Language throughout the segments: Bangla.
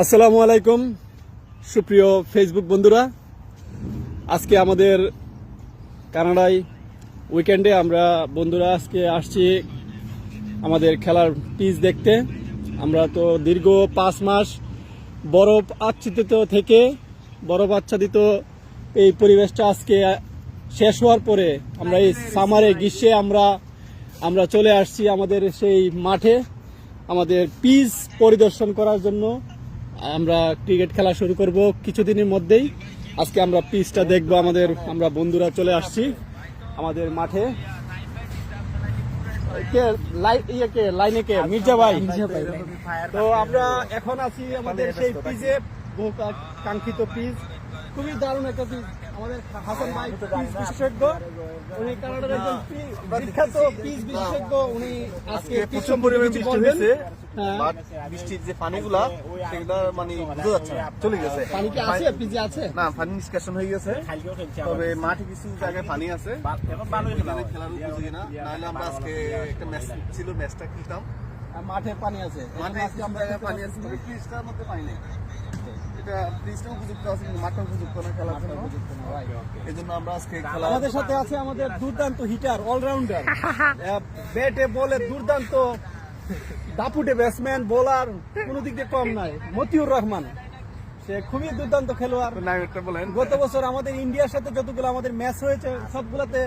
আসসালামু আলাইকুম, সুপ্রিয় ফেসবুক বন্ধুরা। আজকে আমাদের কানাডায় উইকেন্ডে আমরা বন্ধুরা আজকে আসছি আমাদের খেলার পিচ দেখতে। আমরা তো দীর্ঘ পাঁচ মাস বরফ আচ্ছাদিত থেকে বরফ আচ্ছাদিত এই পরিবেশটা আজকে শেষ হওয়ার পরে আমরা এই সামারে গ্রীষ্মে আমরা আমরা চলে আসছি আমাদের সেই মাঠে। আমাদের পিচ পরিদর্শন করার জন্য আমরা ক্রিকেট খেলা শুরু করব কিছুদিনের মধ্যেই। আজকে আমরা পিচটা দেখব আমাদের আমরা বন্ধুরা চলে আসছি আমাদের মাঠে। কে ইয়ে কে লাইনে কে? মির্জা ভাই। তো আমরা এখন আছি আমাদের সেই পিচে বহু কাঙ্ক্ষিত পিচ। খুবই দারুণ একটা পিচ। আমাদের হাসান ভাই পিচ বিশেষজ্ঞ উনি কানাডার একজন বিখ্যাত পিচ বিশেষজ্ঞ উনি আজকে প্রচুর পরিমাণে বৃষ্টি হয়েছে হ্যাঁ। বৃষ্টির যে পানিগুলা সেগুলা মানে বোঝা যাচ্ছে না, চলে গেছে। পানি কি আছে? পিচে আছে? না পানি নিষ্কাশন হয়ে গেছে। তবে মাঠে কিছু জায়গায় পানি আছে। খেলার উপযোগী না। নাহলে আমরা আজকে একটা ম্যাচ ছিল ম্যাচটা খেলতাম। মাঠে পানি আছে। মাঠে আজকে আমরা পানি আছে পিচটার মধ্যে পানি নেই। এটা পিচটা উপযুক্ত আছে কিন্তু মাঠটা উপযুক্ত না খেলার জন্য। এই জন্য আমরা আজকে খেলা আমাদের সাথে আছে আমাদের দুর্দান্ত হিটার অলরাউন্ডার ব্যাটে বলে দুর্দান্ত। দাপুটে ব্যাটসম্যান বোলার কোনো দিক দিয়ে কম নাই। মতিউর রহমান সে খুবই দুর্দান্ত খেলোয়াড়। বলেন। গত বছর আমাদের ইন্ডিয়ার সাথে যতগুলো আমাদের ম্যাচ হয়েছে সবগুলোতে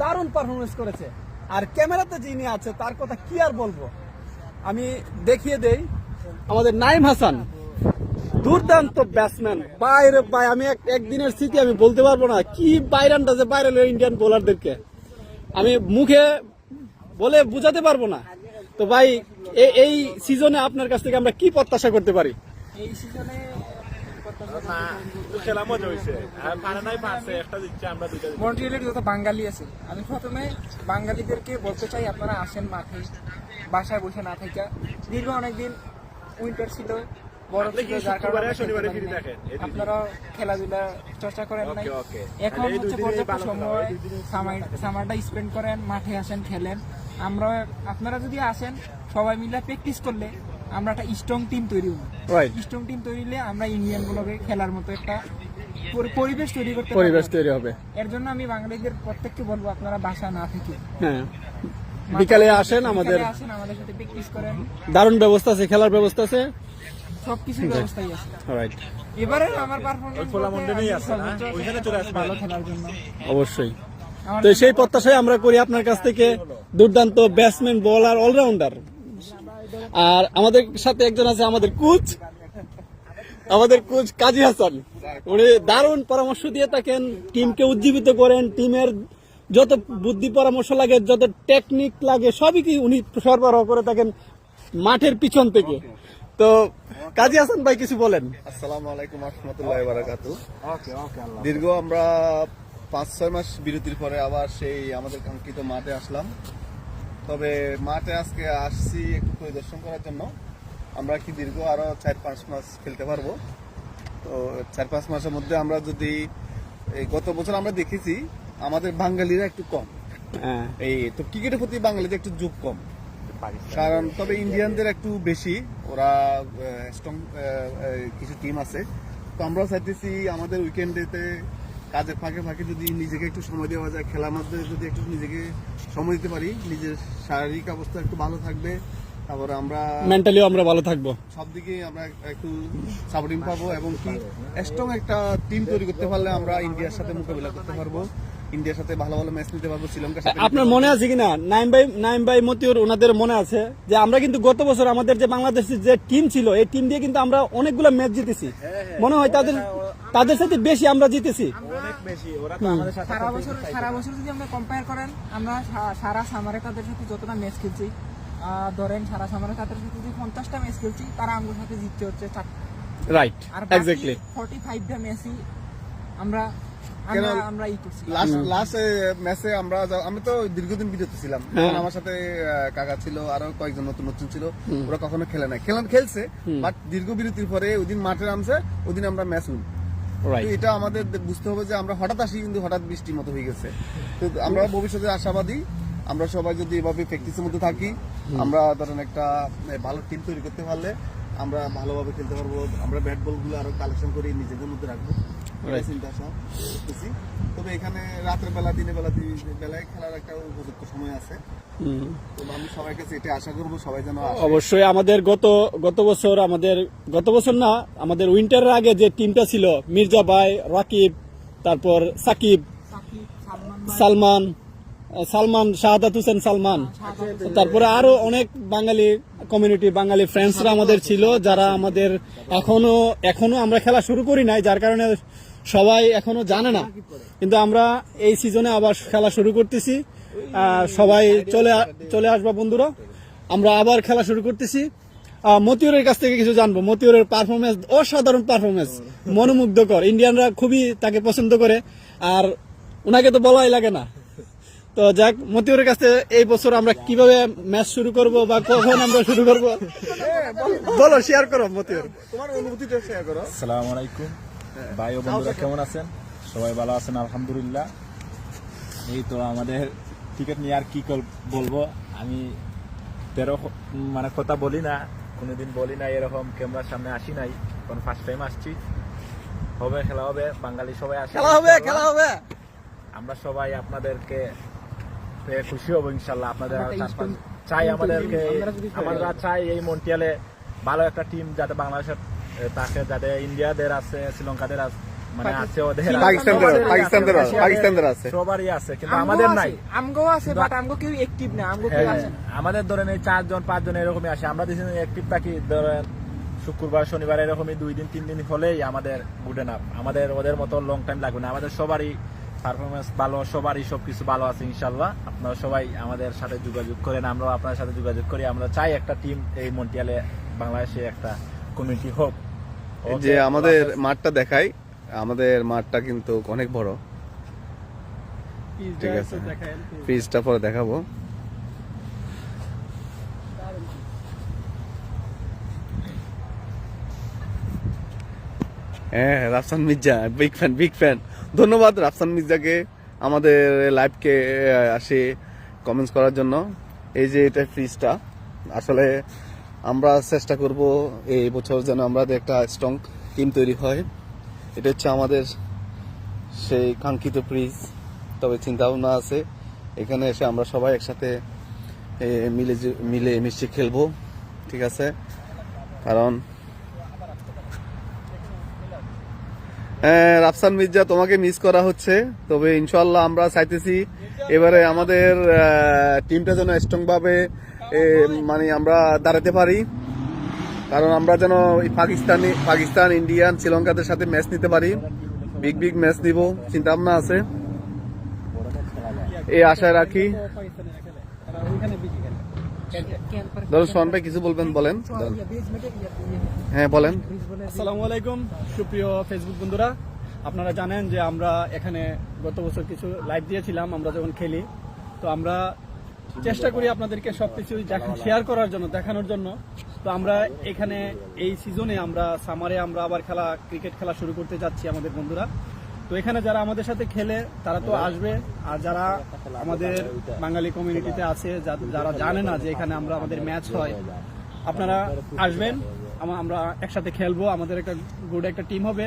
দারুণ পারফরমেন্স করেছে। আর ক্যামেরাতে যিনি আছে, তার কথা কি আর বলব? আমি দেখিয়ে দেই, আমাদের নাইম হাসান, দুর্দান্ত ব্যাটসম্যান বাইরে বাই, আমি এক- একদিনের স্মৃতি আমি বলতে পারব না। কি বাইরানটা যে বাইরে ইন্ডিয়ান বোলারদেরকে আমি মুখে বলে বুঝাতে পারব না। তো ভাই এই সিজনে আপনার কাছ থেকে আমরা কি প্রত্যাশা করতে পারি? এই সিজনে খেলা মজা হয়েছে পারে নাই পারছে একটা দিচ্ছে আমরা দুইটা মন্ট্রিয়ালের যত বাঙালি আছে আমি প্রথমে বাঙালিদেরকে বলতে চাই আপনারা আসেন মাঠে বাসায় বসে না থেকে দীর্ঘ অনেকদিন উইন্টার ছিল যার কারণে? আপনারা খেলাধুলা চর্চা করেন নাই। এখন হচ্ছে পর্যাপ্ত সময় সামারটা স্পেন্ড করেন মাঠে আসেন খেলেন। আমরা আপনারা যদি আসেন সবাই মিলে প্র্যাকটিস করলে আমরা একটা স্ট্রং টিম তৈরি হব রাইট স্ট্রং টিম তৈরি হলে আমরা ইন্ডিয়ান গুলোকে খেলার মতো একটা পরি- পরিবেশ তৈরি করতে পরিবেশ তৈরি হবে। এর জন্য আমি বাঙালিদের প্রত্যেককে বলব আপনারা বাসা না থেকে। হ্যাঁ। বিকালে আসেন আমাদের আসেন আমাদের সাথে প্র্যাকটিস করেন। দারুণ ব্যবস্থা আছে খেলার ব্যবস্থা আছে। সবকিছুর ব্যবস্থাই আছে। রাইট এবারে আমার পারফরমেন্স খোলা মন্দিরেই আছে না? ওইখানে চলে আসবেন। ভালো খেলার জন্য। অবশ্যই। তো সেই প্রত্যাশায় আমরা করি আপনার কাছ থেকে দুর্দান্ত ব্যাটসম্যান বোলার অলরাউন্ডার আর আমাদের সাথে একজন আছে আমাদের কোচ। আমাদের কোচ কাজী হাসান। উনি দারুণ পরামর্শ দিয়ে থাকেন টিমকে উজ্জীবিত করেন টিমের যত বুদ্ধি পরামর্শ লাগে যত টেকনিক লাগে সবই কি উনি সরবরাহ করে থাকেন মাঠের পিছন থেকে। তো কাজী হাসান ভাই কিছু বলেন। আসসালামু আলাইকুম রহমতুল্লাহ বারাকাতু। দীর্ঘ আমরা পাঁচ ছয় মাস বিরতির পরে আবার সেই আমাদের কাঙ্ক্ষিত মাঠে আসলাম। তবে মাঠে আজকে আসছি একটু পরিদর্শন করার জন্য। আমরা কি দীর্ঘ আরও চার পাঁচ মাস খেলতে পারব? তো চার পাঁচ মাসের মধ্যে আমরা যদি এই গত বছর আমরা দেখেছি আমাদের বাঙালিরা একটু কম। হ্যাঁ। এই তো ক্রিকেটের প্রতি বাঙালিদের একটু যোগ কম। কারণ তবে ইন্ডিয়ানদের একটু বেশি ওরা স্ট্রং কিছু টিম আছে। তো আমরাও চাইতেছি আমাদের উইকেন্ডেতে কাজের ফাঁকে ফাঁকে যদি নিজেকে একটু সময় দেওয়া যায় খেলার মধ্যে যদি একটু নিজেকে সময় দিতে পারি নিজের শারীরিক অবস্থা একটু ভালো থাকবে তারপর আমরা মেন্টালিও আমরা ভালো থাকব। সব দিকে আমরা একটু সাপোর্টিং পাবো এবং কি স্ট্রং একটা টিম তৈরি করতে পারলে আমরা ইন্ডিয়ার সাথে মোকাবিলা করতে পারব। ইন্ডিয়ার সাথে ভালো ভালো ম্যাচ নিতে পারব শ্রীলঙ্কার সাথে আপনার মনে আছে কিনা? নাইম ভাই নাইম ভাই মতিউর ওনাদের মনে আছে যে আমরা কিন্তু গত বছর আমাদের যে বাংলাদেশের যে টিম ছিল এই টিম দিয়ে কিন্তু আমরা অনেকগুলো ম্যাচ জিতেছি। মনে হয় তাদের তাদের সাথে বেশি আমরা জিতেছি। অনেক বেশি ওরা তো আমাদের সাথে সারা বছর সারা বছর যদি আমরা কম্পেয়ার করেন আমরা সা- সারা সামারে তাদের সাথে যতটা ম্যাচ খেলছি ধরেন সারা সামারে তাদের সাথে যদি পঞ্চাশটা ম্যাচ খেলছি তারা আমার সাথে জিততে হচ্ছে রাইট আর এক্স্যাক্টলি ফর্টি ফাইভটা ম্যাচই আমরা? আমরা আমরা ই করছি। লাস্ট লাস্ট ম্যাচে আমরা আমি তো দীর্ঘদিন বিরত ছিলাম। আমার সাথে কাকা ছিল আরও কয়েকজন নতুন নতুন ছিল। ওরা কখনো খেলে নাই। খেলেন খেলছে বাট দীর্ঘ বিরতির পরে ওদিন মাঠে নামছে ওদিন আমরা ম্যাচ উইন এটা আমাদের বুঝতে হবে যে আমরা হঠাৎ আসি কিন্তু হঠাৎ বৃষ্টির মতো হয়ে গেছে। তো আমরা ভবিষ্যতে আশাবাদী আমরা সবাই যদি এভাবে প্র্যাকটিসের মধ্যে থাকি আমরা ধরেন একটা ভালো টিম তৈরি করতে পারলে আমরা ভালোভাবে খেলতে পারব। আমরা ব্যাট বলগুলো আরও কালেকশন করে নিজেদের মধ্যে রাখব। চিন্তা করতেছি। তবে এখানে রাতের বেলা দিনের বেলা বেলায় খেলার একটা উপযুক্ত সময় আছে। তো আমি সবার কাছে এটা আশা করব সবাই যেন অবশ্যই আমাদের গত গত বছর আমাদের গত বছর না আমাদের উইন্টারের আগে যে টিমটা ছিল মির্জা ভাই রাকিব তারপর সাকিব সাকিব সালমান সালমান, শাহাদাত হোসেন সালমান। তারপরে আরও অনেক বাঙালি কমিউনিটি বাঙালি ফ্রেন্ডসরা আমাদের ছিল, যারা আমাদের এখনও এখনও আমরা খেলা শুরু করি নাই, যার কারণে সবাই এখনও জানে না। কিন্তু আমরা এই সিজনে আবার খেলা শুরু করতেছি। সবাই চলে চলে আসবা বন্ধুরা। আমরা আবার খেলা শুরু করতেছি। মতিউরের কাছ থেকে কিছু জানব। মতিউরের পারফরমেন্স অসাধারণ পারফরমেন্স মনোমুগ্ধকর। ইন্ডিয়ানরা খুবই তাকে পছন্দ করে। আর ওনাকে তো বলাই লাগে না। তো যাক মতিউরের কাছে এই বছর আমরা কীভাবে ম্যাচ শুরু করব বা কখন আমরা শুরু করব? বলো শেয়ার করো মতিউর। তোমার অনুভূতিটা শেয়ার করো। আসসালামু আলাইকুম। ভাই ও বন্ধুরা কেমন আছেন? সবাই ভালো আছেন আলহামদুলিল্লাহ। এই তো আমাদের টিকিট নিয়ে আর কি কল- বলব? আমি তেরো মানে কথা বলি না কোনোদিন বলি না এরকম ক্যামেরার সামনে আসি নাই। কারণ ফার্স্ট টাইম আসছি। হবে খেলা হবে বাঙালি সবাই আসে খেলা হবে খেলা হবে। আমরা সবাই আপনাদেরকে খুশি হব ইনশাল্লাহ আপনাদের চাই আমাদেরকে আমরা চাই। এই মন্টিয়ালে ভালো একটা টিম যাতে বাংলাদেশের থাকে যাতে ইন্ডিয়াদের আছে শ্রীলঙ্কাদের আছে মানে আছে ওদের পাকিস্তানদের পাকিস্তানদের আছে, রাশিয়াদের- পাকিস্তানদের আছে। সবারই আছে কিন্তু আমাদের নাই। আমগো আছে বাট আমগো কেউ অ্যাক্টিভ না আমগো কেউ আছে আমাদের ধরেন এই চারজন পাঁচজন এরকমই আসে। আমরা অ্যাক্টিভ থাকি ধরেন শুক্রবার শনিবার এরকমই দুই দিন তিন দিন হলেই আমাদের গুড এনাফ আমাদের ওদের মতো লং টাইম লাগবে না। আমাদের সবারই পারফরমেন্স ভালো সবারই সবকিছু ভালো আছে ইনশাল্লাহ আপনারা সবাই আমাদের সাথে যোগাযোগ করেন আমরাও আপনার সাথে যোগাযোগ করি। আমরা চাই একটা টিম এই মন্টিয়ালে বাংলাদেশে একটা কমিউনিটি হোক। যে আমাদের মাঠটা দেখাই আমাদের মাঠটা কিন্তু অনেক বড়। ঠিক আছে। ফিজটা পরে দেখাবো। হ্যাঁ Rafsan Mirza big fan big fan ধন্যবাদ, রাফসান মির্জাকে আমাদের লাইভকে আসে কমেন্টস করার জন্য। এই যে এটা ফ্রিজটা, আসলে আমরা চেষ্টা করব এই বছর যেন আমাদের একটা স্ট্রং টিম তৈরি হয়। এটা হচ্ছে আমাদের সেই কাঙ্ক্ষিত ফ্রিজ তবে চিন্তা ভাবনা আছে, এখানে এসে আমরা সবাই একসাথে মিলে মিলে মিশে খেলব, ঠিক আছে? কারণ হ্যাঁ, রাফসান মির্জা তোমাকে মিস করা হচ্ছে। তবে ইনশাল্লাহ আমরা চাইতেছি এবারে আমাদের টিমটা যেন স্ট্রং ভাবে এ, মানে আমরা দাঁড়াতে পারি। কারণ আমরা যেন পাকিস্তানি পাকিস্তান ইন্ডিয়ান শ্রীলঙ্কাদের সাথে ম্যাচ নিতে পারি। বিগ বিগ ম্যাচ নিব চিন্তা ভাবনা আছে। এই আশায় রাখি। ধরো সোহান ভাই কিছু বলবেন বলেন। হ্যাঁ বলেন। আসসালামু আলাইকুম, সুপ্রিয় ফেসবুক বন্ধুরা। আপনারা জানেন যে আমরা এখানে গত বছর কিছু লাইভ দিয়েছিলাম, আমরা যখন খেলি, তো আমরা চেষ্টা করি আপনাদেরকে সবকিছু শেয়ার করার জন্য, দেখানোর জন্য। তো আমরা এখানে এই সিজনে আমরা সামারে আমরা আবার খেলা ক্রিকেট খেলা শুরু করতে যাচ্ছি আমাদের বন্ধুরা। তো এখানে যারা আমাদের সাথে খেলে, তারা তো আসবে। আর যারা আমাদের বাঙালি কমিউনিটিতে আছে যারা জানে না যে এখানে আমরা আমাদের ম্যাচ হয়, আপনারা আসবেন। আমরা একসাথে খেলব, আমাদের একটা গুড একটা টিম হবে,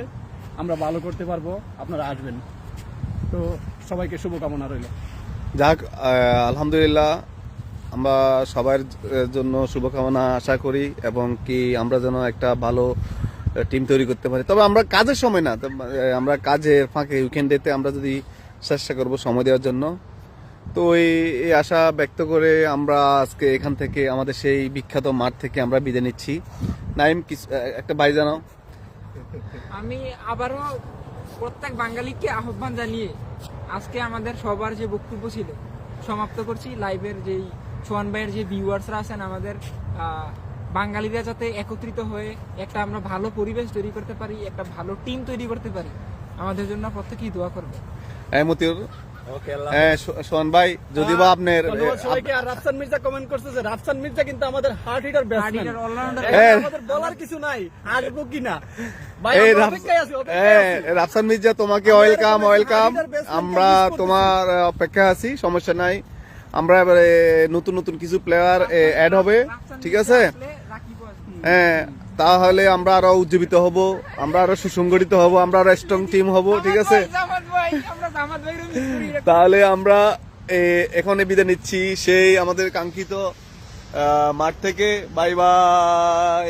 আমরা ভালো করতে পারব, আপনারা আসবেন। তো সবাইকে শুভকামনা রইল। যাক আলহামদুলিল্লাহ, আমরা সবার জন্য শুভকামনা আশা করি এবং কি আমরা যেন একটা ভালো টিম তৈরি করতে পারি। তবে আমরা কাজের সময় না আমরা কাজের ফাঁকে উইকেন্ডেতে আমরা যদি চেষ্টা করব সময় দেওয়ার জন্য। তো এই আশা ব্যক্ত করে আমরা আজকে এখান থেকে আমাদের সেই বিখ্যাত মাঠ থেকে আমরা বিদায় নিচ্ছি। নাইম একটা বাই জানাও। আমি আবারও প্রত্যেক বাঙালিকে আহ্বান জানিয়ে আজকে আমাদের সবার যে বক্তব্য ছিল সমাপ্ত করছি। লাইভের যেই সোহান ভাইয়ের যে ভিউয়ার্সরা আছেন আমাদের বাঙালিরা যাতে একত্রিত হয়ে একটা আমরা ভালো পরিবেশ তৈরি করতে পারি একটা ভালো টিম তৈরি করতে পারি আমাদের জন্য প্রত্যেকেই দোয়া করবে। মতিউর। সোহান হ্যাঁ, ভাই যদি বা আপনার রাফসান মির্জা হ্যাঁ। হ্যাঁ, রাফসান মির্জা তোমাকে ওয়েলকাম ওয়েলকাম আমরা তোমার অপেক্ষা আছি সমস্যা নাই। আমরা এবারে নতুন নতুন কিছু প্লেয়ার অ্যাড হবে ঠিক আছে? হ্যাঁ তাহলে আমরা আরও উজ্জীবিত হব আমরা আরও সুসংগঠিত হব আমরা আরও স্ট্রং টিম হব ঠিক আছে? তাহলে আমরা এখানে বিদায় নিচ্ছি। সেই আমাদের কাঙ্ক্ষিত মাঠ থেকে। Bye bye.